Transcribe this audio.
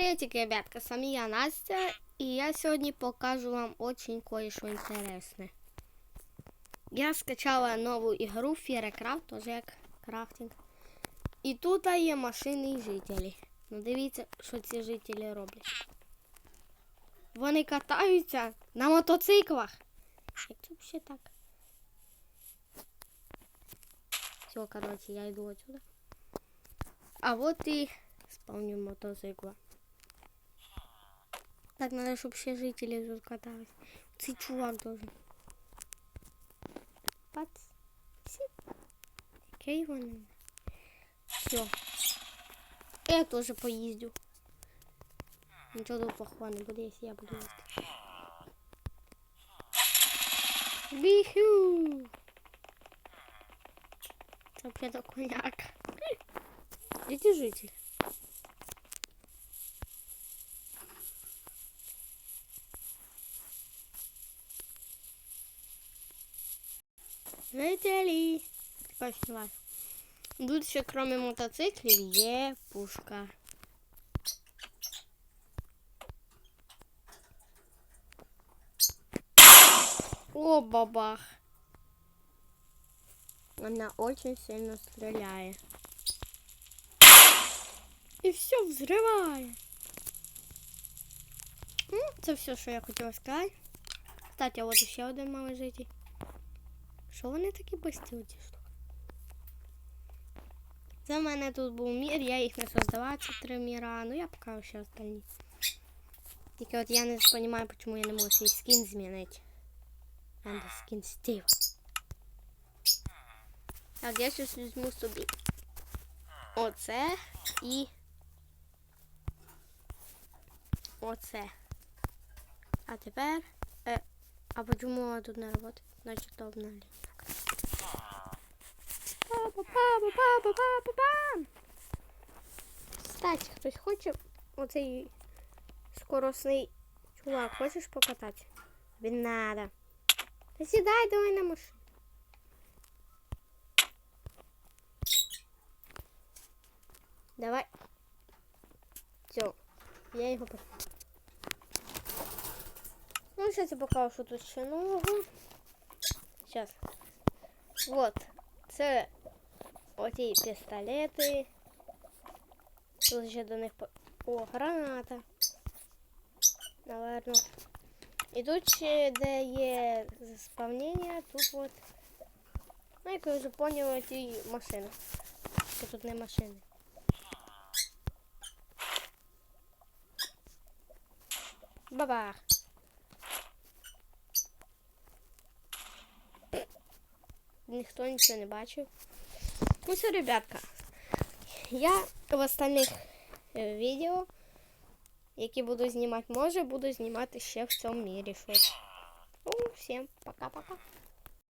Приветик, ребятка, с вами я, Настя, и я сегодня покажу вам очень кое-что интересное. Я скачала нову ігру Firecraft, тоже як крафтинг. І тут є машини і жителі. Ну дивіться, що ці жителі роблять. Вони катаються на мотоциклах. Як це взагалі так? Все, короче, я йду отсюда. А вот и спавню мотоцикла. Так, надо, чтобы все жители тут катались. Цей чувак тоже. Пац. Сип. Окей, вон. Все. Я тоже поездю. Ничего тут плохого не будет, если я буду ездить. Биху! Это вообще-то коньяк. Эти жители. Жителі. Тут ще, кроме мотоциклів, є пушка. О, бабах. Она очень сильно стреляет. І все взриває. Ну, це все, що я хотіла сказати. Кстати, от ще один малий житель. Що вони такі ці штуки? Це мене тут був мір, я їх не создавала, ці три міра, ну я покажу ще остальні. Тільки от я не розумію, чому я не можу свій скін змінити. Надо скін Стива. Так, я щось візьму собі. Оце і оце. А тепер. Е, а почему тут не работает? Значит, то обновление. Па-па-па-па-па-па-па-пам! Кстати, хтось хоче оцей скоростний чувак, хочеш покатати? Тобі надо. Сідай давай на машину. Давай. Все. Я його пос... Ну, сейчас я покажу, тут ще нового. Сейчас. Вот. Це оті пістолети. Тут ще до них. О, граната. Наверно. І тут ще де є заспавнення, тут от. Ну, як ви вже поняли, ті машини. Що тут не машини. Бабах. Ніхто нічого не бачив. Ну все, ребятка. Я в остальних е, відео, які буду знімати, може, буду знімати ще в цьому мірі щось. Ну, всім пока-пока.